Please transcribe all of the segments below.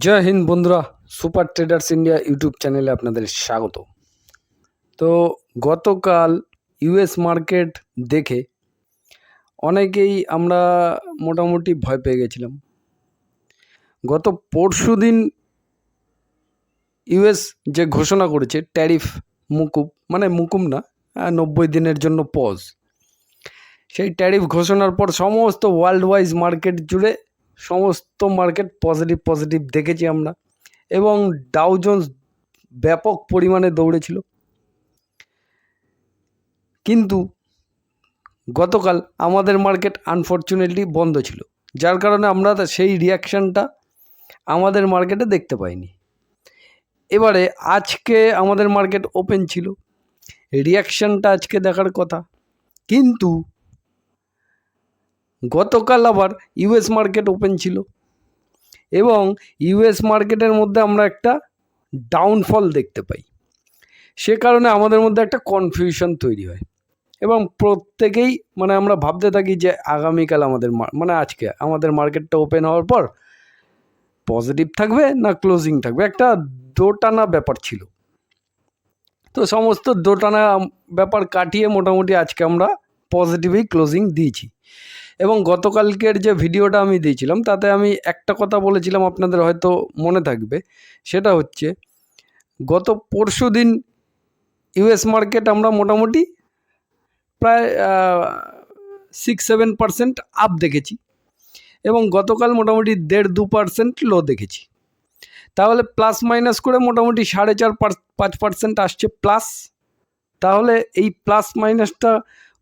জয় হিন্দ বন্ধুরা, super traders India YouTube চ্যানেলে আপনাদের স্বাগত। তো গতকাল ইউএস মার্কেট দেখে অনেকেই আমরা মোটামুটি ভয় পেয়ে গেছিলাম। গত পরশু দিন ইউএস যে ঘোষণা করেছে, ট্যারিফ মুকুব মানে মুকুব না নব্বই দিনের জন্য পজ সেই ট্যারিফ ঘোষণার পর সমস্ত ওয়ার্ল্ড ওয়াইজ মার্কেট জুড়ে সমস্ত মার্কেট পজিটিভ পজিটিভ দেখেছি আমরা। এবং ডাউজন্স ব্যাপক পরিমাণে দৌড়েছিল। কিন্তু গতকাল আমাদের মার্কেট আনফর্চুনেটলি বন্ধ ছিল। যার কারণে আমরা সেই রিয়াকশানটা আমাদের মার্কেটে দেখতে পাইনি। এবারে আজকে আমাদের মার্কেট ওপেন ছিল। রিয়াকশানটা আজকে দেখার কথা। কিন্তু গতকাল আবার ইউএস মার্কেট ওপেন ছিল। এবং ইউএস মার্কেটের মধ্যে আমরা একটা ডাউনফল দেখতে পাই। সে কারণে আমাদের মধ্যে একটা কনফিউশন তৈরি হয়। এবং প্রত্যেকেই মানে আমরা ভাবতে থাকি যে আগামীকাল আমাদের মানে আজকে আমাদের মার্কেটটা ওপেন হওয়ার পর পজিটিভ থাকবে না ক্লোজিং থাকবে? একটা দোটানা ব্যাপার ছিল। তো সমস্ত দোটানা ব্যাপার কাটিয়ে মোটামুটি আজকে আমরা পজিটিভই ক্লোজিং দিয়েছি। এবং গতকালকের যে ভিডিওটা আমি দিয়েছিলাম, তাতে আমি একটা কথা বলেছিলাম আপনাদের হয়তো মনে থাকবে। সেটা হচ্ছে, গত পরশু দিন ইউএস মার্কেট আমরা মোটামুটি প্রায় সিক্স সেভেন পার্সেন্ট আপ দেখেছি এবং গতকাল মোটামুটি দেড় দু পার্সেন্ট লো দেখেছি। তাহলে প্লাস মাইনাস করে মোটামুটি সাড়ে চার পাঁচ পার্সেন্ট আসছে প্লাস তাহলে এই প্লাস মাইনাসটা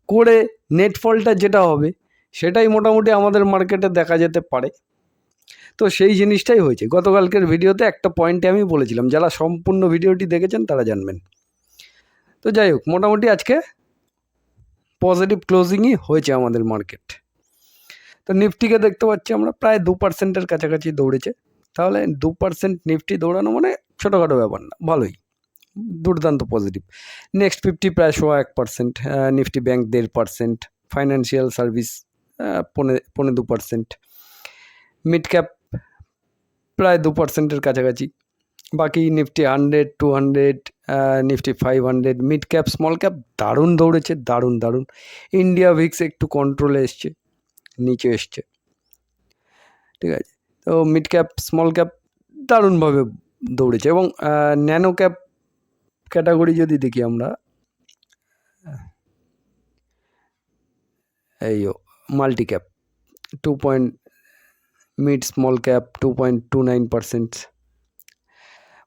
করে নেট ফলটা যেটা হবে সেটাই মোটামুটি আমাদের মার্কেটে দেখা যেতে পারে। তো সেই জিনিসটাই হয়েছে। গতকালকের ভিডিওতে একটা পয়েন্টে আমি বলেছিলাম, যারা সম্পূর্ণ ভিডিওটি দেখেছেন তারা জানবেন। তো যাই হোক, মোটামুটি আজকে পজিটিভ ক্লোজিংই হয়েছে আমাদের মার্কেট তো নিফটিকে দেখতে পাচ্ছি আমরা, প্রায় দু পার্সেন্টের কাছাকাছি দৌড়েছে। তাহলে দু পার্সেন্ট নিফটি দৌড়ানো মানে ছোটোখাটো ব্যাপার না, ভালোই। দুর্দান্ত পজিটিভ নেক্সট ফিফটি প্রায় সোয়া এক পার্সেন্ট নিফটি ব্যাংক দেড় পার্সেন্ট ফাইন্যান্সিয়াল সার্ভিস পনে পনে দু পার্সেন্ট মিড ক্যাপ প্রায় দু পার্সেন্টের কাছাকাছি। বাকি Nifty hundred two hundred Nifty five hundred mid cap small cap দারুণ দৌড়েছে, দারুণ দারুণ। ইন্ডিয়া ভিক্স একটু কন্ট্রোলে এসছে, নিচে এসছে। ঠিক আছে? তো মিড ক্যাপ স্মল ক্যাপ দারুণভাবে দৌড়েছে এবং ন্যানো ক্যাপ ক্যাটাগরি যদি দেখি আমরা, এই multi cap two point mid small cap two point two nine percent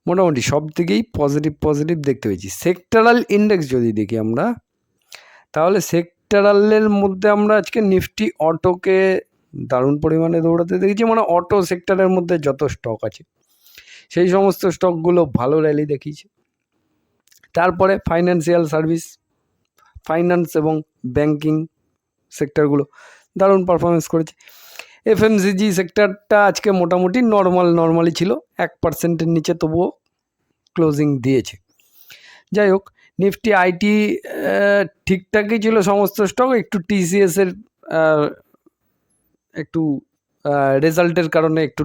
মোটামুটি সব দিকেই পজিটিভ পজিটিভ দেখতে পেয়েছি। সেক্টরাল ইন্ডেক্স যদি দেখি আমরা, তাহলে সেক্টরালের মধ্যে আমরা আজকে নিফটি অটোকে দারুণ পরিমাণে দৌড়াতে দেখেছি। মানে অটো সেক্টরের মধ্যে যত স্টক আছে, সেই সমস্ত স্টকগুলো ভালো র্যালি দেখিয়েছে। তারপরে ফাইন্যান্সিয়াল সার্ভিস ফাইন্যান্স এবং ব্যাংকিং সেক্টরগুলো। দারুণ পারফরমেন্স করেছে। এফএমসিজি সেক্টরটা আজকে মোটামুটি নর্মাল নর্মালি ছিল। এক পার্সেন্টের নিচে তবুও ক্লোজিং দিয়েছে। যাই হোক নিফটি আইটি ঠিকঠাকই ছিল সমস্ত স্টক একটু টিসিএসের একটু রেজাল্টের কারণে একটু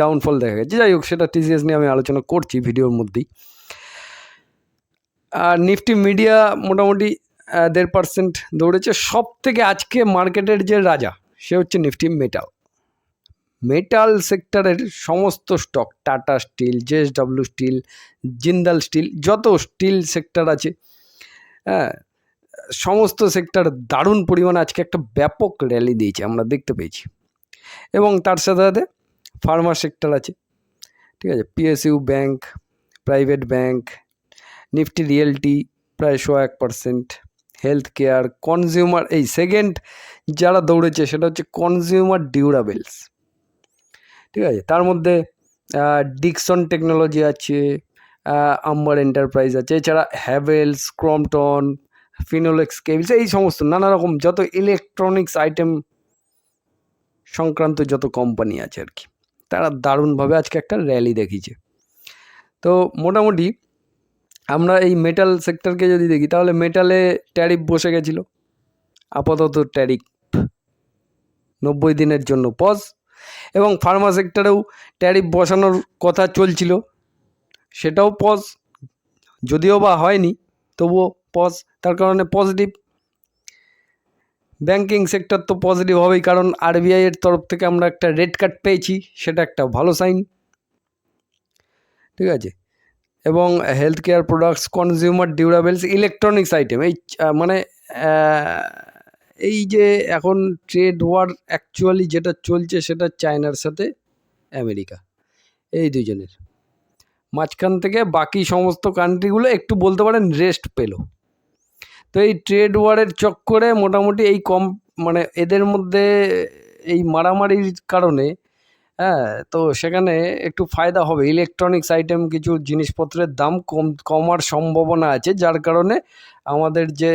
ডাউনফল দেখা গেছে। যাই হোক, সেটা টিসিএস নিয়ে আমি আলোচনা করছি ভিডিওর মধ্যেই। আর নিফটি মিডিয়া মোটামুটি দেড় পার্সেন্ট দৌড়েছে। সব থেকে আজকে মার্কেটের যে রাজা, সে হচ্ছে নিফটি মেটাল মেটাল সেক্টরের সমস্ত stock Tata steel JSW steel Jindal steel যত স্টিল সেক্টর আছে হ্যাঁ সমস্ত সেক্টর দারুণ পরিমাণে আজকে একটা ব্যাপক র্যালি দিয়েছে, আমরা দেখতে পেয়েছি। এবং তার সাথে সাথে ফার্মা সেক্টর আছে, ঠিক আছে PSU bank private bank Nifty realty প্রায় শো এক পার্সেন্ট হেলথ কেয়ার কনজিউমার এই সেকেন্ড যারা দৌড়েছে সেটা হচ্ছে কনজিউমার ডিউরাবেলস ঠিক আছে? তার মধ্যে ডিকসন টেকনোলজি আছে আম্বার এন্টারপ্রাইজ আছে, এছাড়া হ্যাভেলস ক্রমটন ফিনোলেক্স কেবলস এই সমস্ত নানা রকম যত ইলেকট্রনিক্স আইটেম সংক্রান্ত যত কোম্পানি আছে আর কি, তারা দারুণভাবে আজকে একটা র্যালি দেখিয়েছে। তো মোটামুটি আমরা এই মেটাল সেক্টরকে যদি দেখি, তাহলে মেটালে ট্যারিফ বসে গেছিল। আপাতত ট্যারিফ নব্বই দিনের জন্য পজ এবং ফার্মা সেক্টরেও ট্যারিফ বসানোর কথা চলছিল, সেটাও পজ যদিও বা হয়নি, তবুও পজ তার কারণে পজিটিভ ব্যাংকিং সেক্টর তো পজিটিভ হবেই, কারণ আরবিআই এর তরফ থেকে আমরা একটা রেড কার্ড পেয়েছি, সেটা একটা ভালো সাইন ঠিক আছে? এবং health care products consumer durables electronics item এই মানে এই যে এখন ট্রেড ওয়ার অ্যাকচুয়ালি যেটা চলছে সেটা চায়নার সাথে আমেরিকা, এই দুজনের মাঝখান থেকে বাকি সমস্ত কান্ট্রিগুলো একটু বলতে পারেন রেস্ট পেল। তো এই ট্রেড ওয়ারের চক্করে মোটামুটি এই কম মানে এদের মধ্যে এই মারামারির কারণে হ্যাঁ তো সেখানে একটু ফায়দা হবে। ইলেকট্রনিক্স আইটেম কিছু জিনিসপত্রের দাম কম, কমার সম্ভাবনা আছে, যার কারণে আমাদের যে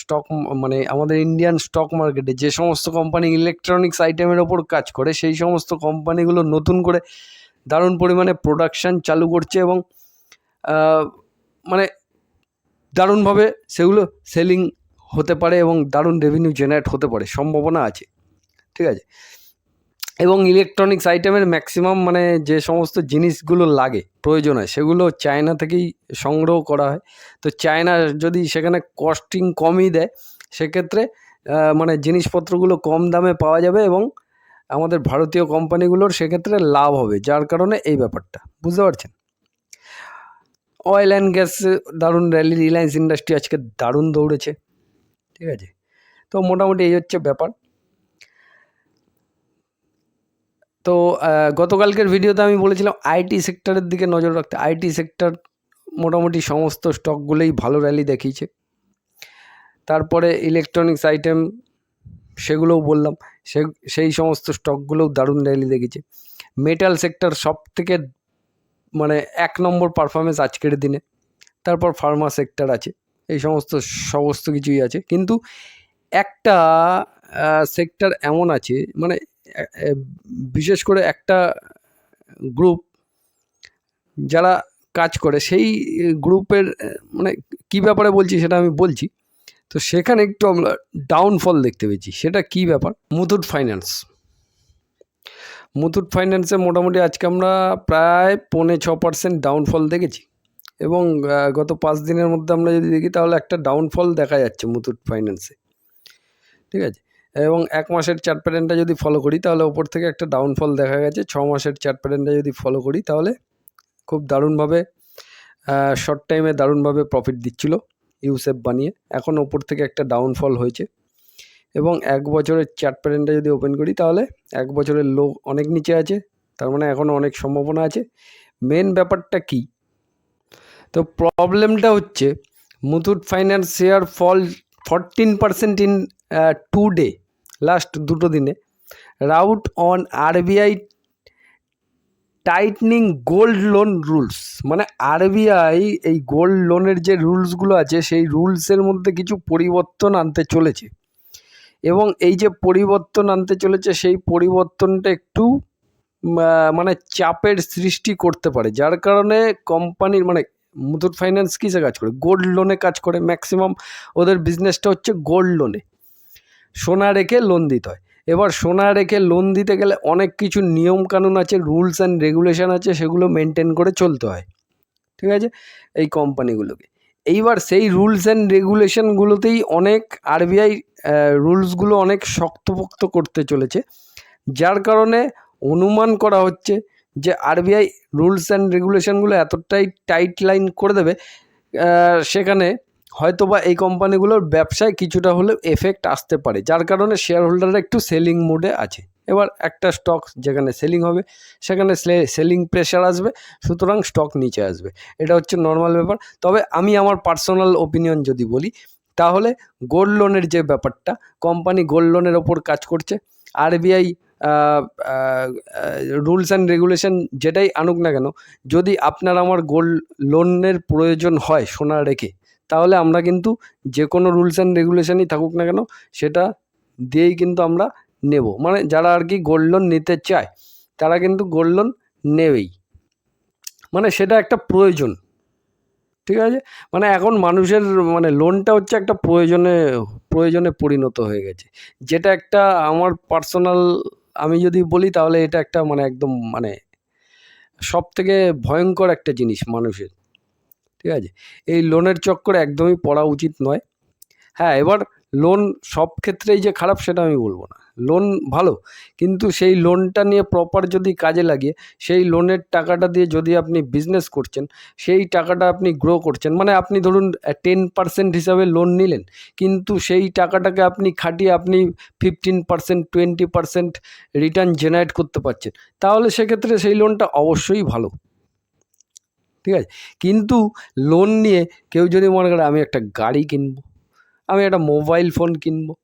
স্টক মানে আমাদের ইন্ডিয়ান স্টক মার্কেটে যে সমস্ত কোম্পানি ইলেকট্রনিক্স আইটেমের ওপর কাজ করে, সেই সমস্ত কোম্পানিগুলো নতুন করে দারুণ পরিমাণে প্রোডাকশান চালু করছে এবং মানে দারুণভাবে সেগুলো সেলিং হতে পারে এবং দারুণ রেভিনিউ জেনারেট হতে পারে, সম্ভাবনা আছে। ঠিক আছে? এবং ইলেকট্রনিক্স আইটেমের ম্যাক্সিমাম মানে যে সমস্ত জিনিসগুলো লাগে, প্রয়োজন হয় সেগুলো চায়না থেকেই সংগ্রহ করা হয়। তো চায়না যদি সেখানে কস্টিং কমই দেয়, সেক্ষেত্রে মানে জিনিসপত্রগুলো কম দামে পাওয়া যাবে এবং আমাদের ভারতীয় কোম্পানিগুলোর সেক্ষেত্রে লাভ হবে, যার কারণে এই ব্যাপারটা। বুঝতে পারছেন? অয়েল অ্যান্ড গ্যাস দারুণ র্যালি রিলায়েন্স ইন্ডাস্ট্রি আজকে দারুণ দৌড়েছে। ঠিক আছে? তো মোটামুটি এই হচ্ছে ব্যাপার। তো গতকালকের ভিডিওতে আমি বলেছিলাম আইটি সেক্টরের দিকে নজর রাখতে। আইটি সেক্টর মোটামুটি সমস্ত স্টকগুলোই ভালো র্যালি দেখিয়েছে। তারপরে ইলেকট্রনিক্স আইটেম সেগুলোও বললাম, সে, সেই সমস্ত স্টকগুলোও দারুণ র্যালি দেখেছে মেটাল সেক্টর সব থেকে মানে এক নম্বর পারফরমেন্স আজকের দিনে। তারপর ফার্মা সেক্টর আছে, এই সমস্ত সমস্ত কিছুই আছে। কিন্তু একটা সেক্টর এমন আছে মানে বিশেষ করে একটা গ্রুপ যারা কাজ করে, সেই গ্রুপের মানে কি ব্যাপারে বলছি সেটা আমি বলছি। তো সেখানে একটু আমরা ডাউনফল দেখতে পেয়েছি। সেটা কি ব্যাপার? মুথুট ফাইন্যান্স মুথুট ফাইন্যান্সে মোটামুটি আজকে আমরা প্রায় পৌনে ছ পার্সেন্ট ডাউনফল দেখেছি। এবং গত পাঁচ দিনের মধ্যে আমরা যদি দেখি, তাহলে একটা ডাউনফল দেখা যাচ্ছে মুথুট ফাইন্যান্সে ঠিক আছে? এবং এক মাসের চার্ট প্যাটার্নটা যদি ফলো করি, তাহলে ওপর থেকে একটা ডাউনফল দেখা গেছে। ছ মাসের চার্ট প্যাটার্নটা যদি ফলো করি, তাহলে খুব দারুণভাবে শর্ট টাইমে দারুণভাবে প্রফিট দিচ্ছিল ইউসেফ বানিয়ে। এখন ওপর থেকে একটা ডাউনফল হয়েছে। এবং এক বছরের চার্ট প্যাটার্নটা যদি ওপেন করি, তাহলে এক বছরের লো অনেক নিচে আছে। তার মানে এখনও অনেক সম্ভাবনা আছে। মেন ব্যাপারটা কি? তো প্রবলেমটা হচ্ছে, Muthoot finance share fall fourteen percent in today last দুটো দিনে rout on RBI tightening gold loan rules মানে আরবিআই এই গোল্ড লোনের যে রুলসগুলো আছে, সেই রুলসের মধ্যে কিছু পরিবর্তন আনতে চলেছে। এবং এই যে পরিবর্তন আনতে চলেছে, সেই পরিবর্তনটা একটু মানে চাপের সৃষ্টি করতে পারে। যার কারণে কোম্পানির মানে মুথুট ফাইন্যান্স কিসে কাজ করে? গোল্ড লোনে কাজ করে। ম্যাক্সিমাম ওদের বিজনেসটা হচ্ছে গোল্ড লোনে সোনা রেখে লোন দিতে হয়। এবার সোনা রেখে লোন দিতে গেলে অনেক কিছু নিয়ম কানুন আছে রুলস অ্যান্ড রেগুলেশন আছে, সেগুলো মেনটেন করে চলতে হয়। ঠিক আছে? এই কোম্পানিগুলোকে এইবার সেই রুলস অ্যান্ড রেগুলেশনগুলোতেই অনেক আরবিআই রুলসগুলো অনেক শক্তপোক্ত করতে চলেছে। যার কারণে অনুমান করা হচ্ছে যে আরবিআই রুলস অ্যান্ড রেগুলেশনগুলো এতটাই টাইট লাইন করে দেবে সেখানে হয়তোবা এই কোম্পানিগুলোর ব্যবসায় কিছুটা হলেও এফেক্ট আসতে পারে। যার কারণে শেয়ার হোল্ডাররা একটু সেলিং মোডে আছে। এবার একটা স্টক যেখানে সেলিং হবে, সেখানে সেলিং প্রেশার আসবে, সুতরাং স্টক নিচে আসবে। এটা হচ্ছে নর্মাল ব্যাপার। তবে আমি আমার পার্সোনাল ওপিনিয়ন যদি বলি, তাহলে গোল্ড লোনের যে ব্যাপারটা কোম্পানি গোল্ড লোনের ওপর কাজ করছে। আরবিআই রুলস অ্যান্ড রেগুলেশন যেটাই আনুক না কেন, যদি আপনার আমার গোল্ড লোনের প্রয়োজন হয় সোনা রেখে তাহলে আমরা কিন্তু যে কোনো রুলস অ্যান্ড রেগুলেশনই থাকুক না কেন, সেটা দিয়েই কিন্তু আমরা নেব। মানে যারা আর কি গোল্ড লোন নিতে চায়, তারা কিন্তু গোল্ড লোন নেবেই। মানে সেটা একটা প্রয়োজন। ঠিক আছে? মানে এখন মানুষের মানে লোনটা হচ্ছে একটা প্রয়োজনে প্রয়োজনে পরিণত হয়ে গেছে। যেটা একটা আমার পার্সোনাল আমি যদি বলি তাহলে এটা একটা মানে একদম মানে সব থেকে ভয়ঙ্কর একটা জিনিস মানুষের। ঠিক আছে? এই লোনের চক্করে একদমই পড়া উচিত নয়। হ্যাঁ এবার লোন সব ক্ষেত্রেই যে খারাপ সেটা আমি বলব না। লোন ভালো, কিন্তু সেই লোনটা নিয়ে প্রপার যদি কাজে লাগিয়ে সেই লোনের টাকাটা দিয়ে যদি আপনি বিজনেস করছেন, সেই টাকাটা আপনি গ্রো করছেন মানে আপনি ধরুন টেন পার্সেন্ট হিসাবে লোন নিলেন, কিন্তু সেই টাকাটাকে আপনি খাটিয়ে আপনি fifteen percent twenty percent return generate করতে পারছেন, তাহলে সেক্ষেত্রে সেই লোনটা অবশ্যই ভালো। ঠিক আছে? কিন্তু লোন নিয়ে কেউ যদি মনে করে আমি একটা গাড়ি কিনবো, আমি একটা মোবাইল ফোন কিনবো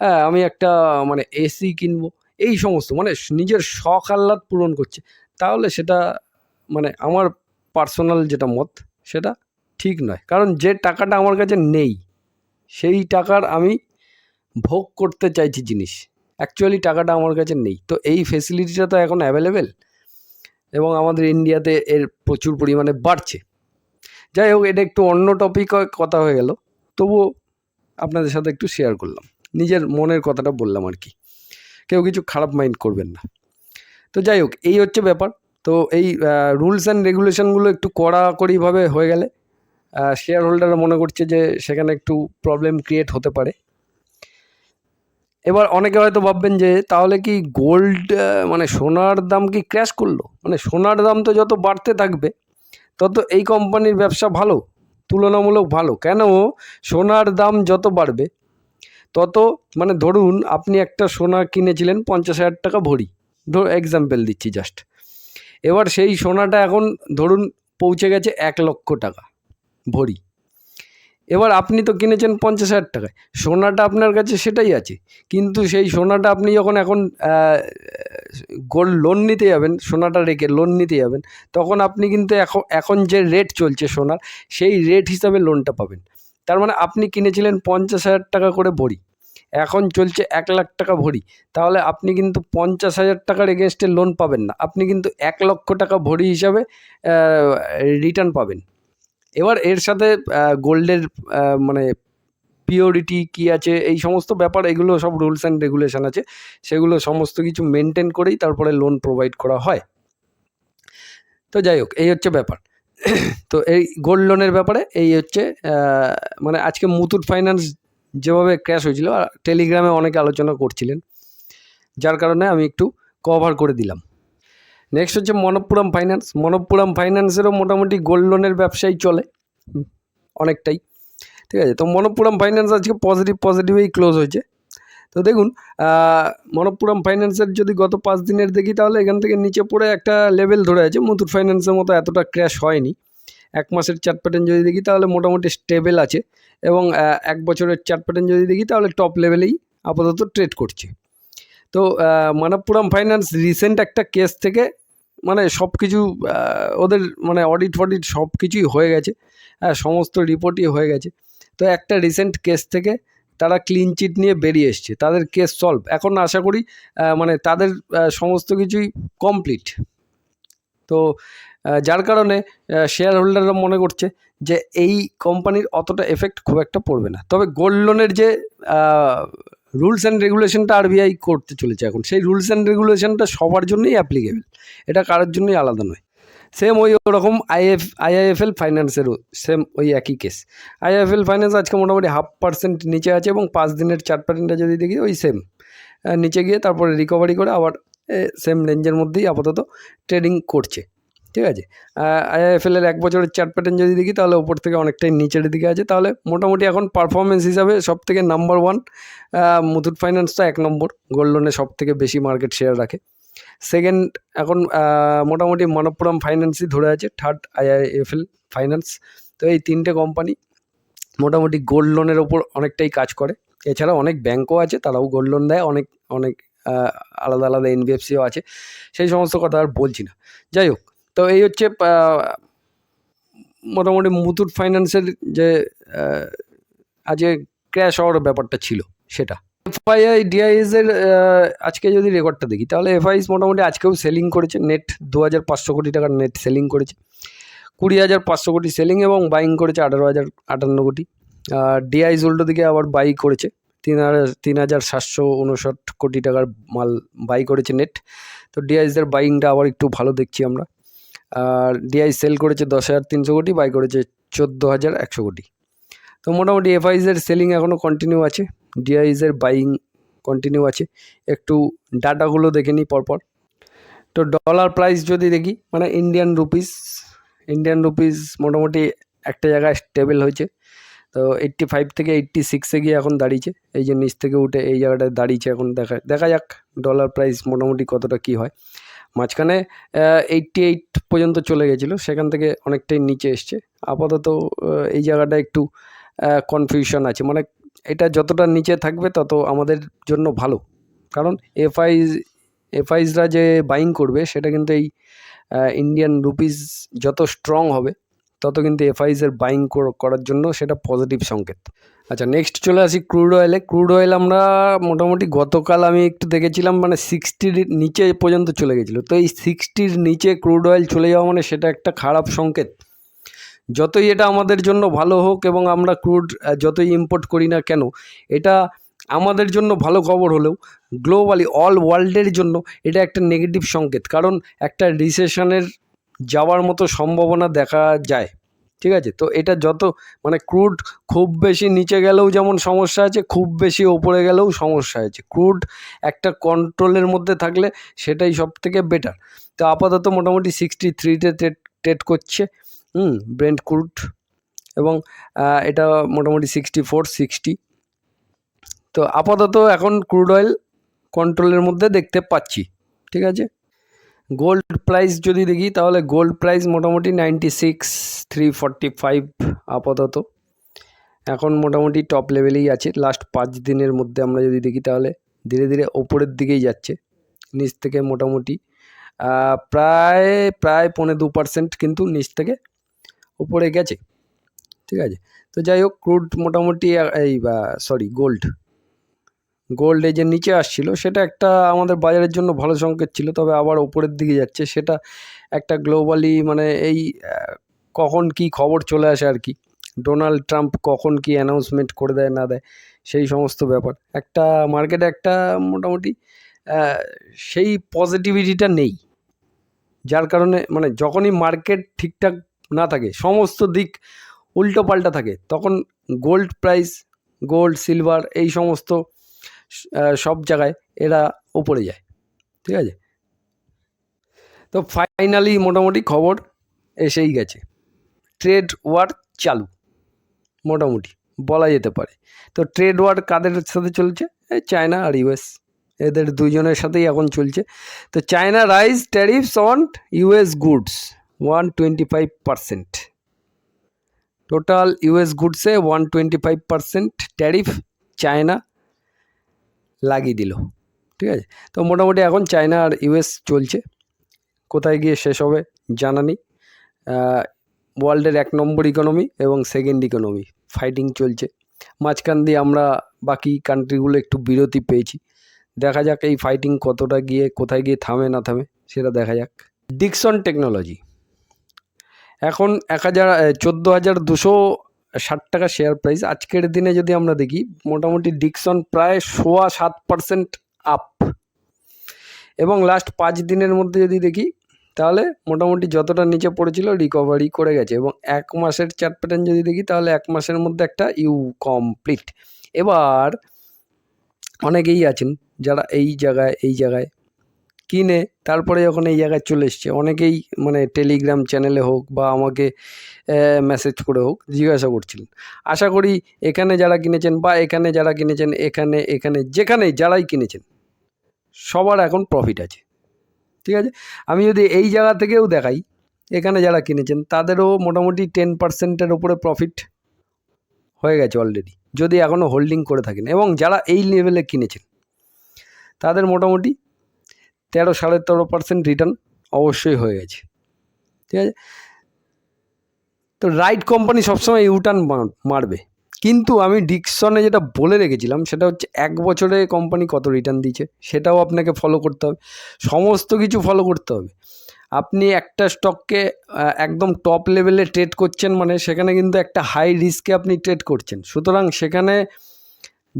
হ্যাঁ আমি একটা মানে এসি কিনবো, এই সমস্ত মানে নিজের শখ আহ্লাদ পূরণ করছে, তাহলে সেটা মানে আমার পার্সোনাল যেটা মত, সেটা ঠিক নয়। কারণ যে টাকাটা আমার কাছে নেই, সেই টাকার আমি ভোগ করতে চাইছি জিনিস। অ্যাকচুয়ালি টাকাটা আমার কাছে নেই। তো এই ফেসিলিটিটা তো এখন অ্যাভেলেবেল এবং আমাদের ইন্ডিয়াতে এর প্রচুর পরিমাণে বাড়ছে। যাই হোক, এটা একটু অন্য টপিক কথা হয়ে গেল। তবুও আপনাদের সাথে একটু শেয়ার করলাম। নিজের মনের কথাটা বললাম আর কি। কেউ কিছু খারাপ মাইন্ড করবেন না। তো যাই হোক, এই হচ্ছে ব্যাপার। তো এই রুলস অ্যান্ড রেগুলেশনগুলো একটু কড়াকড়িভাবে হয়ে গেলে শেয়ার হোল্ডাররা মনে করছে যে সেখানে একটু প্রবলেম ক্রিয়েট হতে পারে। এবার অনেকে হয়তো ভাববেন যে তাহলে কি গোল্ড মানে সোনার দাম কি ক্র্যাশ করল? মানে সোনার দাম তো যত বাড়তে থাকবে, তত এই কোম্পানির ব্যবসা ভালো, তুলনামূলক ভালো। কেন? সোনার দাম যত বাড়বে, তত মানে ধরুন আপনি একটা সোনা কিনেছিলেন পঞ্চাশ হাজার টাকা ভরি। ধর এক্সাম্পল দিচ্ছি জাস্ট এবার সেই সোনাটা এখন ধরুন পৌঁছে গেছে এক লক্ষ টাকা ভরি। এবার আপনি তো কিনেছেন পঞ্চাশ হাজার টাকায়। সোনাটা আপনার কাছে সেটাই আছে। কিন্তু সেই সোনাটা আপনি যখন এখন গোল্ড লোন নিতে যাবেন, সোনাটা রেখে লোন নিতে যাবেন, তখন আপনি কিন্তু এখন এখন যে রেট চলছে সোনার, সেই রেট হিসাবে লোনটা পাবেন। তার মানে আপনি কিনেছিলেন পঞ্চাশ হাজার টাকা করে ভরি। এখন চলছে এক লাখ টাকা ভরি। তাহলে আপনি কিন্তু পঞ্চাশ হাজার টাকার এগেনস্টে লোন পাবেন না। আপনি কিন্তু এক লক্ষ টাকা ভরি হিসাবে রিটার্ন পাবেন। এবার এর সাথে গোল্ডের মানে পিওরিটি কী আছে, এই সমস্ত ব্যাপার, এগুলো সব রুলস অ্যান্ড রেগুলেশন আছে। সেগুলো সমস্ত কিছু মেনটেন করেই তারপরে লোন প্রোভাইড করা হয়। তো যাই হোক, এই হচ্ছে ব্যাপার। তো এই গোল্ড লোনের ব্যাপারে, এই হচ্ছে মানে আজকে মুথুট ফাইন্যান্স যেভাবে ক্র্যাশ হয়েছিল টেলিগ্রামে অনেকে আলোচনা করছিলেন, যার কারণে আমি একটু কভার করে দিলাম। নেক্সট হচ্ছে মনপ্পুরম ফাইন্যান্স মনপ্পুরম ফাইন্যান্সেরও মোটামুটি গোল্ড লোনের ব্যবসাই চলে অনেকটাই। ঠিক আছে, তো মনপ্পুরম ফাইন্যান্স আজকে পজিটিভ পজিটিভেই ক্লোজ হয়েছে। তো দেখুন মনপ্পুরম ফাইন্যান্সের যদি গত পাঁচ দিনের দেখি, তাহলে এখান থেকে নিচে পড়ে একটা লেভেল ধরে আছে। মুথুট ফাইন্যান্সের মতো এতটা ক্র্যাশ হয়নি। এক মাসের চার্ট প্যাটার্ন যদি দেখি, তাহলে মোটামুটি স্টেবল আছে। এবং এক বছরের চার্ট প্যাটার্ন যদি দেখি, তাহলে টপ লেভেলেই আপাতত ট্রেড করছে। তো মানবপুরম ফাইন্যান্স রিসেন্ট একটা কেস থেকে মানে সব কিছু ওদের মানে অডিট ফডিট সব কিছুই হয়ে গেছে হ্যাঁ সমস্ত রিপোর্টই হয়ে গেছে। তো একটা রিসেন্ট কেস থেকে তারা ক্লিন চিট নিয়ে বেরিয়ে এসছে, তাদের কেস সলভ এখন আশা করি মানে তাদের সমস্ত কিছুই কমপ্লিট তো যার কারণে শেয়ার হোল্ডাররা মনে করছে যে এই কোম্পানির অতটা এফেক্ট খুব একটা পড়বে না। তবে গোল্ড লোনের যে রুলস অ্যান্ড রেগুলেশনটা আরবিআই করতে চলেছে এখন। সেই রুলস অ্যান্ড রেগুলেশনটা সবার জন্যই অ্যাপ্লিকেবল এটা কারোর জন্যই আলাদা নয়। সেম ওই ওরকম আইএফ আইআইএফএল ফাইন্যান্সেরও সেম ওই একই কেস আইআইএফএল ফাইন্যান্স আজকে মোটামুটি হাফ পার্সেন্ট নিচে আছে এবং পাঁচ দিনের চার পার্সেন্টটা যদি দেখি ওই সেম নিচে গিয়ে তারপরে রিকভারি করে আবার সেম রেঞ্জের মধ্যেই আপাতত ট্রেডিং করছে। ঠিক আছে? আইএফএলের এক বছরের চার্ট প্যাটার্ন যদি দেখি, তাহলে ওপর থেকে অনেকটাই নিচের দিকে আছে। তাহলে মোটামুটি এখন পারফরমেন্স হিসাবে সব থেকে নাম্বার ওয়ান মুথুট ফাইন্যান্সটা এক নম্বর। গোল্ড লোনে সব থেকে বেশি মার্কেট শেয়ার রাখে। সেকেন্ড এখন মোটামুটি মনপ্পুরম ফাইন্যান্সই ধরে আছে। থার্ড আইআইএফএল ফাইন্যান্স তো এই তিনটে কোম্পানি মোটামুটি গোল্ড লোনের ওপর অনেকটাই কাজ করে। এছাড়া অনেক ব্যাঙ্কও আছে, তারাও গোল্ড লোন দেয়। অনেক অনেক আলাদা আলাদা এনবিএফসিও আছে। সেই সমস্ত কথা আর বলছি না। যাই হোক তো এই হচ্ছে মোটামুটি মুথুট ফাইন্যান্সের যে আজকে ক্র্যাশ হওয়ার ব্যাপারটা ছিল সেটা। এফআইআই, ডিআইএসের আজকে যদি রেকর্ডটা দেখি, তাহলে এফআইএস মোটামুটি আজকেও সেলিং করেছে নেট দু হাজার পাঁচশো কোটি টাকার নেট সেলিং করেছে। কুড়ি হাজার পাঁচশো কোটি সেলিং এবং বাইং করেছে আঠারো হাজার আটান্ন কোটি। ডিআইস উল্টো দিকে আবার বাই করেছে, তিন হাজার তিন হাজার সাতশো উনষাট কোটি টাকার মাল বাই করেছে নেট তো ডিআইসের বাইংটা আবার একটু ভালো দেখছি আমরা। আর ডিআই সেল করেছে দশ হাজার তিনশো কোটি বাই করেছে চোদ্দ হাজার একশো কোটি। তো মোটামুটি এফআইজের সেলিং এখনও কন্টিনিউ আছে ডিআইসের বাইং কন্টিনিউ আছে। একটু ডাটাগুলো দেখে নিই পরপর। তো ডলার প্রাইস যদি দেখি মানে ইন্ডিয়ান রুপিস ইন্ডিয়ান রুপিস মোটামুটি একটা জায়গায় স্টেবল হয়েছে। তো এইট্টি ফাইভ থেকে এইট্টি সিক্সে গিয়ে এখন দাঁড়িয়েছে। এই যে নিচ থেকে উঠে এই জায়গাটায় দাঁড়িয়েছে এখন দেখা দেখা যাক ডলার প্রাইস মোটামুটি কতটা কী হয়। মাঝখানে এইটটি এইট পর্যন্ত চলে গেছিল। সেখান থেকে অনেকটাই নিচে এসছে। আপাতত এই জায়গাটা একটু কনফিউশন আছে। মানে এটা যতটা নিচে থাকবে তত আমাদের জন্য ভালো। কারণ এফআইজ এফআইজরা যে বাইং করবে, সেটা কিন্তু এই ইন্ডিয়ান রুপিস যত স্ট্রং হবে, তত কিন্তু এফআইজের বাইং করার জন্য সেটা পজিটিভ সংকেত। আচ্ছা নেক্সট চলে আসি ক্রুড অয়েলে ক্রুড অয়েল আমরা মোটামুটি গতকাল আমি একটু দেখেছিলাম মানে সিক্সটির নিচে পর্যন্ত চলে গেছিল। তো এই সিক্সটির নিচে ক্রুড অয়েল চলে যাওয়া মানে সেটা একটা খারাপ সংকেত। যতই এটা আমাদের জন্য ভালো হোক এবং আমরা ক্রুড যতই ইম্পোর্ট করি না কেন, এটা আমাদের জন্য ভালো খবর হলেও গ্লোবালি অল ওয়ার্ল্ডের জন্য এটা একটা নেগেটিভ সংকেত। কারণ একটা রিসেশনের যাওয়ার মতো সম্ভাবনা দেখা যায়। ঠিক আছে? তো এটা যত মানে ক্রুড খুব বেশি নিচে গেলেও যেমন সমস্যা আছে, খুব বেশি ওপরে গেলেও সমস্যা আছে। ক্রুড একটা কন্ট্রোলের মধ্যে থাকলে সেটাই সব থেকে বেটার তো আপাতত মোটামুটি সিক্সটি থ্রিতে ট্রেড ট্রেড করছে, হুম ব্রেন্ড ক্রুড এবং এটা মোটামুটি সিক্সটি ফোর সিক্সটি তো আপাতত এখন ক্রুড অয়েল কন্ট্রোলের মধ্যে দেখতে পাচ্ছি, ঠিক আছে? গোল্ড প্রাইস যদি দেখি, তাহলে গোল্ড প্রাইস মোটামুটি ninety six three forty five আপাতত। এখন মোটামুটি টপ লেভেলেই আছে। লাস্ট পাঁচ দিনের মধ্যে আমরা যদি দেখি, তাহলে ধীরে ধীরে ওপরের দিকেই যাচ্ছে। নিচ থেকে মোটামুটি প্রায় প্রায় পৌনে দু পার্সেন্ট কিন্তু নিচ থেকে উপরে গেছে। ঠিক আছে? তো যাই হোক ক্রুড মোটামুটি, এই সরি গোল্ড গোল্ড এই যে নিচে আসছিল, সেটা একটা আমাদের বাজারের জন্য ভালো সংকেত ছিল, তবে আবার ওপরের দিকে যাচ্ছে। সেটা একটা গ্লোবালি মানে এই কখন কি খবর চলে আসে আর কি। ডোনাল্ড ট্রাম্প কখন কি অ্যানাউন্সমেন্ট করে দেয়, না দেয়, সেই সমস্ত ব্যাপার। একটা মার্কেটে একটা মোটামুটি সেই পজিটিভিটিটা নেই। যার কারণে মানে যখনই মার্কেট ঠিকঠাক না থাকে, সমস্ত দিক উল্টো পাল্টা থাকে, তখন গোল্ড প্রাইস গোল্ড সিলভার এই সমস্ত সব জায়গায় এরা ওপরে যায়। ঠিক আছে? তো ফাইনালি মোটামুটি খবর এসেই গেছে। ট্রেড ওয়ার চালু, মোটামুটি বলা যেতে পারে। তো ট্রেড ওয়ার কাদের সাথে চলছে? চায়না আর ইউএস এদের দুজনের সাথেই এখন চলছে। তো China rise tariffs on US goods one twenty five percent total US গুডসে one twenty five percent tariff China লাগিয়ে দিল, ঠিক আছে? তো মোটামুটি এখন চায়না আর ইউএস চলছে। কোথায় গিয়ে শেষ হবে জানা নেই। ওয়ার্ল্ডের এক নম্বর ইকোনমি এবং সেকেন্ড ইকোনমি ফাইটিং চলছে। মাঝখান দিয়ে আমরা বাকি কান্ট্রিগুলো একটু বিরতি পেয়েছি। দেখা যাক এই ফাইটিং কতটা গিয়ে, কোথায় গিয়ে থামে না থামে, সেটা দেখা যাক। ডিকসন টেকনোলজি এখন এক হাজার চোদ্দ হাজার দুশো ষাট টাকা শেয়ার প্রাইস আজকের দিনে যদি আমরা দেখি, মোটামুটি ডিকসন প্রায় সোয়া সাত পার্সেন্ট আপ এবং লাস্ট পাঁচ দিনের মধ্যে যদি দেখি, তাহলে মোটামুটি যতটা নিচে পড়েছিল রিকভারি করে গেছে। এবং এক মাসের চার্ট প্যাটার্ন যদি দেখি, তাহলে এক মাসের মধ্যে একটা ইউ কমপ্লিট এবার অনেকেই আছেন যারা এই জায়গায় এই জায়গায় কিনে, তারপরে যখন এই জায়গায় চলে এসছে, অনেকেই মানে টেলিগ্রাম চ্যানেলে হোক বা আমাকে মেসেজ করে হোক, জিজ্ঞাসা করছিলেন। আশা করি এখানে যারা কিনেছেন বা এখানে যারা কিনেছেন, এখানে এখানে, যেখানে যারাই কিনেছেন, সবার এখন প্রফিট আছে। ঠিক আছে? আমি যদি এই জায়গা থেকেও দেখাই, এখানে যারা কিনেছেন, তাদেরও মোটামুটি টেন পার্সেন্টের ওপরে প্রফিট হয়ে গেছে অলরেডি যদি এখনও হোল্ডিং করে থাকেন, এবং যারা এই লেভেলে কিনেছেন, তাদের মোটামুটি তেরো সাড়ে তেরো পার্সেন্ট রিটার্ন অবশ্যই হয়ে গেছে। ঠিক আছে? তো রাইট কোম্পানি সবসময় ইউটার্ন মারবে। কিন্তু আমি ডিকসনে যেটা বলে রেখেছিলাম, সেটা হচ্ছে এক বছরে কোম্পানি কত রিটার্ন দিচ্ছে সেটাও আপনাকে ফলো করতে হবে। সমস্ত কিছু ফলো করতে হবে। আপনি একটা স্টককে একদম টপ লেভেলে ট্রেড করছেন মানে সেখানে কিন্তু একটা হাই রিস্কে আপনি ট্রেড করছেন। সুতরাং সেখানে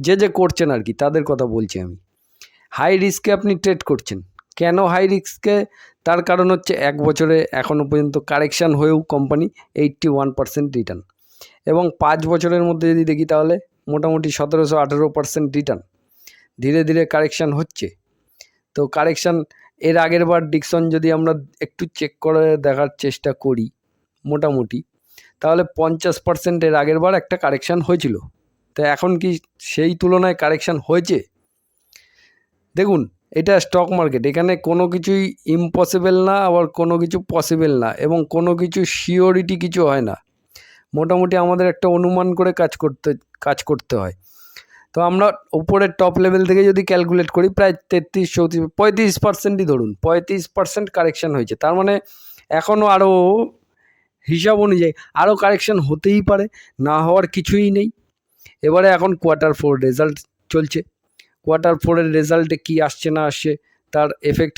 যে যে করছেন আর কি, তাদের কথা বলছি আমি। হাই রিস্কে আপনি ট্রেড করছেন। কেন হাই রিস্কে তার কারণ হচ্ছে এক বছরে এখনও পর্যন্ত কারেকশান হয়েও company eighty one percent return. এবং পাঁচ বছরের মধ্যে যদি দেখি তাহলে মোটামুটি সতেরোশো আঠেরো পার্সেন্ট রিটার্ন। ধীরে ধীরে কারেকশান হচ্ছে। তো কারেকশান এর আগের বার ডিকশন যদি আমরা একটু চেক করে দেখার চেষ্টা করি মোটামুটি, তাহলে পঞ্চাশ পার্সেন্ট এর আগের বার একটা কারেকশান হয়েছিল। তো এখন কি সেই তুলনায় কারেকশান হয়েছে? দেখুন এটা স্টক মার্কেট এখানে কোনো কিছুই ইম্পসিবল না, আবার কোনো কিছু পসিবল না, এবং কোনো কিছু শিওরিটি কিছু হয় না। মোটামুটি আমাদের একটা অনুমান করে কাজ করতে কাজ করতে হয়। তো আমরা উপরের টপ লেভেল থেকে যদি ক্যালকুলেট করি, প্রায় তেত্রিশ, চৌত্রিশ, পঁয়ত্রিশ পার্সেন্টই ধরুন, পঁয়ত্রিশ পার্সেন্ট কারেকশান হয়েছে। তার মানে এখনও আরও হিসাব অনুযায়ী আরও কারেকশান হতেই পারে, না হওয়ার কিছুই নেই। এবারে এখন কোয়ার্টার ফোর রেজাল্ট চলছে। কোয়ার্টার ফোরের রেজাল্টে কী আসছে না আসছে, তার এফেক্ট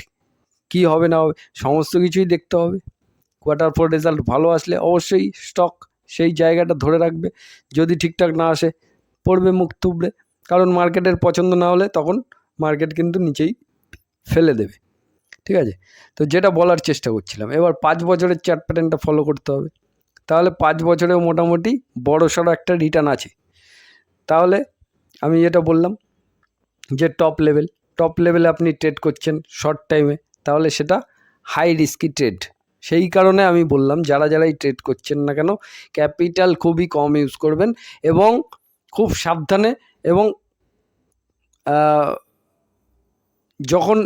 কী হবে না হবে, সমস্ত কিছুই দেখতে হবে। কোয়ার্টার ফোর রেজাল্ট ভালো আসলে অবশ্যই স্টক সেই জায়গাটা ধরে রাখবে, যদি ঠিকঠাক না আসে, পড়বে মুখ তুবড়ে কারণ মার্কেটের পছন্দ না হলে তখন মার্কেট কিন্তু নিচেই ফেলে দেবে। ঠিক আছে? তো যেটা বলার চেষ্টা করছিলাম, এবার পাঁচ বছরের চার্ট প্যাটার্নটা ফলো করতে হবে। তাহলে পাঁচ বছরেও মোটামুটি বড় সড়ো একটা রিটার্ন আছে। তাহলে আমি যেটা বললাম যে টপ লেভেল টপ লেভেলে আপনি ট্রেড করছেন শর্ট টাইমে তাহলে সেটা হাই রিস্কি ট্রেড সেই কারণে আমি বললাম, যারা যারাই ট্রেড করছেন না কেন ক্যাপিটাল খুবই কম ইউজ করবেন এবং খুব সাবধানে এবং যখন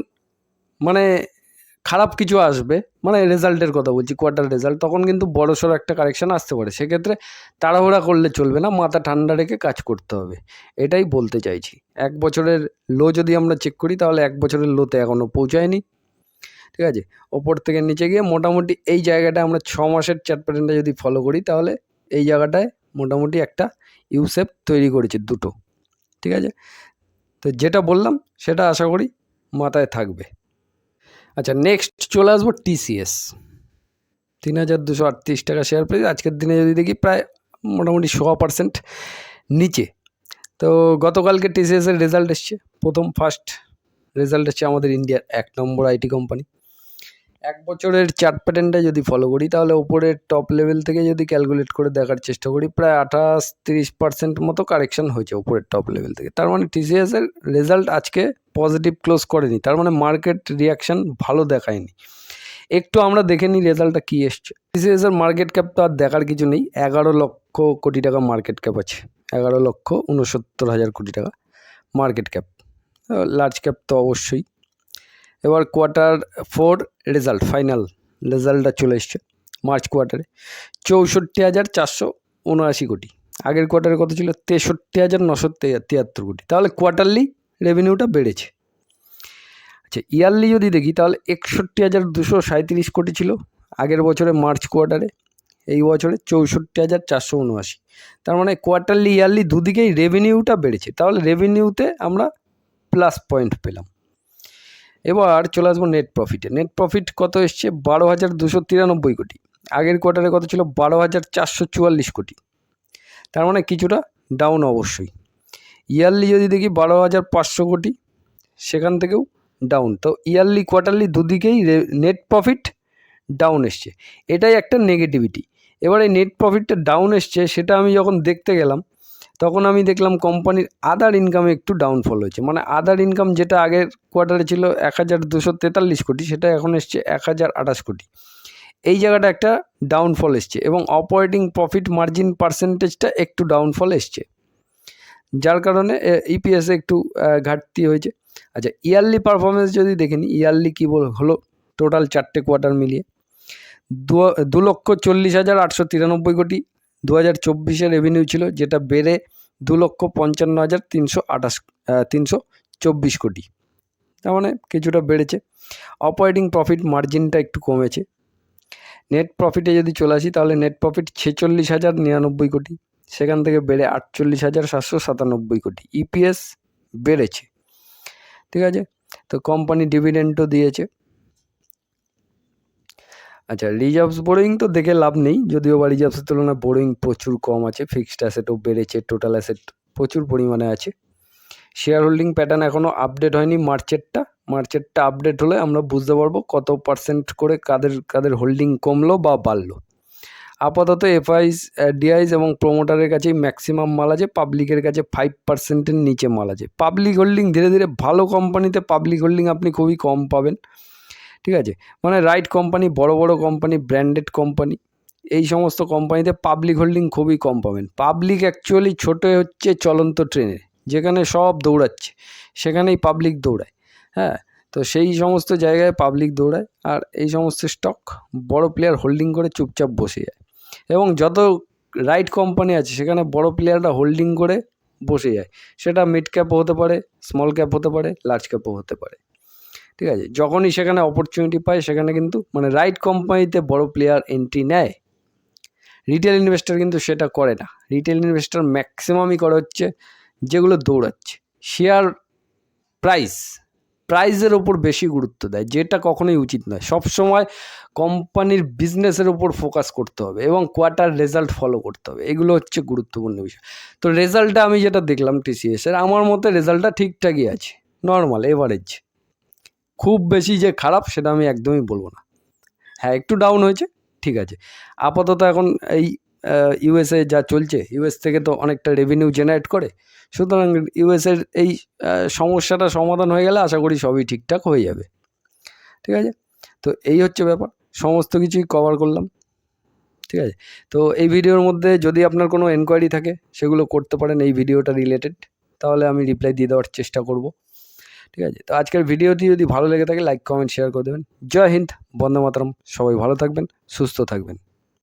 মানে খারাপ কিছু আসবে মানে রেজাল্টের কথা বলছি কোয়ার্টার রেজাল্ট তখন কিন্তু বড়সড় একটা কারেকশন আসতে পারে। সেক্ষেত্রে তাড়াহুড়া করলে চলবে না, মাথা ঠান্ডা রেখে কাজ করতে হবে। এটাই বলতে চাইছি। এক বছরের লো যদি আমরা চেক করি, তাহলে এক বছরের লোতে এখনও পৌঁছায়নি। ঠিক আছে? ওপর থেকে নিচে গিয়ে মোটামুটি এই জায়গাটায় আমরা ছ মাসের চার্ট প্যাটার্নটা যদি ফলো করি, তাহলে এই জায়গাটায় মোটামুটি একটা ইউসেপ তৈরি করেছে দুটো। ঠিক আছে? তো যেটা বললাম, সেটা আশা করি মাথায় থাকবে। আচ্ছা নেক্সট চলে আসব টিসিএস তিন হাজার দুশো আটত্রিশ টাকা শেয়ার প্রাইস আজকের দিনে যদি দেখি প্রায় মোটামুটি সোয়া পার্সেন্ট নিচে। তো গতকালকে টিসিএসের রেজাল্ট এসছে। প্রথম ফার্স্ট রেজাল্ট এসছে আমাদের ইন্ডিয়ার এক নম্বর আইটি কোম্পানি এক বছরের চার্ট প্যাটার্নটা যদি ফলো করি, তাহলে উপরের টপ লেভেল থেকে যদি ক্যালকুলেট করে দেখার চেষ্টা করি, প্রায় আঠাশ তিরিশ পার্সেন্ট মতো কারেকশন হয়েছে উপরের টপ লেভেল থেকে। তার মানে টিসিএসের রেজাল্ট আজকে পজিটিভ ক্লোজ করেনি, তার মানে মার্কেট রিয়াকশন ভালো দেখায়নি। একটু আমরা দেখে নিই রেজাল্টটা কী এসছে। টিসিএসের মার্কেট ক্যাপ তো আর দেখার কিছু নেই, এগারো লক্ষ কোটি টাকা মার্কেট ক্যাপ আছে, এগারো লক্ষ উনসত্তর হাজার কোটি টাকা মার্কেট ক্যাপ লার্জ ক্যাপ তো অবশ্যই। এবার কোয়ার্টার ফোর রেজাল্ট ফাইনাল রেজাল্টটা চলে এসছে মার্চ কোয়ার্টারে চৌষট্টি হাজার চারশো উনআশি কোটি। আগের কোয়ার্টারে কত ছিল? তেষট্টি হাজার নশো তিয়াত্তর কোটি। তাহলে কোয়ার্টারলি রেভিনিউটা বেড়েছে। আচ্ছা ইয়ারলি যদি দেখি, তাহলে একষট্টি হাজার দুশো সাঁত্রিশ কোটি ছিল আগের বছরে মার্চ কোয়ার্টারে এই বছরে চৌষট্টি হাজার চারশো উনআশি। তার মানে কোয়ার্টারলি ইয়ারলি দুদিকেই রেভিনিউটা বেড়েছে। তাহলে রেভিনিউতে আমরা প্লাস পয়েন্ট পেলাম। এবার চলে আসব নেট প্রফিটে নেট প্রফিট কত এসছে? বারো হাজার দুশো তিরানব্বই কোটি। আগের কোয়ার্টারে কত ছিল? বারো হাজার চারশো চুয়াল্লিশ কোটি। তার মানে কিছুটা ডাউন অবশ্যই। ইয়ারলি যদি দেখি বারো হাজার পাঁচশো কোটি, সেখান থেকেও ডাউন তো ইয়ারলি কোয়ার্টারলি দুদিকেই নেট প্রফিট ডাউন এসছে। এটাই একটা নেগেটিভিটি এবারে নেট প্রফিটটা ডাউন এসছে, সেটা আমি যখন দেখতে গেলাম তখন আমি দেখলাম কোম্পানির আদার ইনকামে একটু ডাউনফল হয়েছে। মানে আদার ইনকাম যেটা আগের কোয়ার্টারে ছিল এক হাজার দুশো তেতাল্লিশ কোটি, সেটা এখন এসছে এক হাজার আঠাশ কোটি। এই জায়গাটা একটা ডাউনফল এসছে এবং অপারেটিং প্রফিট মার্জিন পার্সেন্টেজটা একটু ডাউনফল এসছে। যার কারণে ইপিএসে একটু ঘাটতি হয়েছে। আচ্ছা ইয়ারলি পারফরমেন্স যদি দেখে নিই ইয়ারলি কী বল, হলো টোটাল চারটে কোয়ার্টার মিলিয়ে। দু দু লক্ষ চল্লিশ হাজার আটশো তিরানব্বই কোটি দু হাজার চব্বিশে রেভিনিউ ছিল যেটা বেড়ে দু লক্ষ পঞ্চান্ন হাজার তিনশো আঠাশ তিনশো চব্বিশ কোটি। তার মানে কিছুটা বেড়েছে। অপারেটিং প্রফিট মার্জিনটা একটু কমেছে। নেট প্রফিটে যদি চলে আসি, তাহলে নেট প্রফিট ছেচল্লিশ হাজার নিরানব্বই কোটি, সেখান থেকে বেড়ে আটচল্লিশ হাজার সাতশো সাতানব্বই কোটি। ইপিএস বেড়েছে। ঠিক আছে? তো কোম্পানি ডিভিডেন্টও দিয়েছে। আচ্ছা রিজার্ভস বোরোয়িং তো দেখে লাভ নেই, যদিও বা রিজার্ভসের তুলনায় বোরোয়িং প্রচুর কম আছে ফিক্সড অ্যাসেটও বেড়েছে টোটাল অ্যাসেট প্রচুর পরিমাণে আছে। শেয়ার হোল্ডিং প্যাটার্ন এখনও আপডেট হয়নি মার্চেরটা মার্চেরটা আপডেট হলে আমরা বুঝতে পারব কত পার্সেন্ট করে কাদের কাদের হোল্ডিং কমলো বা বাড়লো। আপাতত এফআইস ডিআইস এবং প্রোমোটারের কাছেই ম্যাক্সিমাম মাল আছে পাবলিকের কাছে ফাইভ পার্সেন্টের নিচে মাল আছে। পাবলিক হোল্ডিং ধীরে ধীরে ভালো কোম্পানিতে পাবলিক হোল্ডিং আপনি খুবই কম পাবেন। ঠিক আছে? মানে রাইট কোম্পানি বড় বড় কোম্পানি ব্র্যান্ডেড কোম্পানি এই সমস্ত কোম্পানিতে পাবলিক হোল্ডিং খুবই কম পাবেন। পাবলিক অ্যাকচুয়ালি ছোটো হচ্ছে চলন্ত ট্রেনে যেখানে সব দৌড়াচ্ছে, সেখানেই পাবলিক দৌড়ায় হ্যাঁ? তো সেই সমস্ত জায়গায় পাবলিক দৌড়ায়, আর এই সমস্ত স্টক বড় প্লেয়ার হোল্ডিং করে চুপচাপ বসে যায়। এবং যত রাইট কোম্পানি আছে, সেখানে বড় প্লেয়াররা হোল্ডিং করে বসে যায়। সেটা মিড ক্যাপও হতে পারে স্মল ক্যাপ হতে পারে লার্জ ক্যাপও হতে পারে। ঠিক আছে? যখনই সেখানে অপরচুনিটি পায়, সেখানে কিন্তু মানে রাইট কোম্পানিতে বড় প্লেয়ার এন্ট্রি নেয়। রিটেল ইনভেস্টর কিন্তু সেটা করে না। রিটেল ইনভেস্টর ম্যাক্সিমামই করে হচ্ছে যেগুলো দৌড়াচ্ছে। শেয়ার প্রাইস প্রাইসের ওপর বেশি গুরুত্ব দেয়। যেটা কখনোই উচিত নয়। সবসময় কোম্পানির বিজনেসের ওপর ফোকাস করতে হবে এবং কোয়ার্টার রেজাল্ট ফলো করতে হবে। এগুলো হচ্ছে গুরুত্বপূর্ণ বিষয়। তো রেজাল্টটা আমি যেটা দেখলাম টিসিএসের আমার মতে রেজাল্টটা ঠিকঠাকই আছে। নর্মাল এভারেজ খুব বেশি যে খারাপ সেটা আমি একদমই বলব না। হ্যাঁ একটু ডাউন হয়েছে, ঠিক আছে। আপাতত এখন এই ইউএসএ যা চলছে ইউএস থেকে তো অনেকটা রেভিনিউ জেনারেট করে, সুতরাং ইউএসের এই সমস্যাটা সমাধান হয়ে গেলে আশা করি সবই ঠিকঠাক হয়ে যাবে। ঠিক আছে? তো এই হচ্ছে ব্যাপার, সমস্ত কিছুই কভার করলাম। ঠিক আছে? তো এই ভিডিওর মধ্যে যদি আপনার কোনো এনকোয়ারি থাকে, সেগুলো করতে পারেন এই ভিডিওটা রিলেটেড তাহলে আমি রিপ্লাই দিয়ে দেওয়ার চেষ্টা করব। ঠিক আছে? তো আজকের ভিডিওটি যদি ভালো লেগে থাকে লাইক কমেন্ট শেয়ার করে দেবেন। জয় হিন্দ, বন্দে মাতরম। সবাই ভালো থাকবেন, সুস্থ থাকবেন।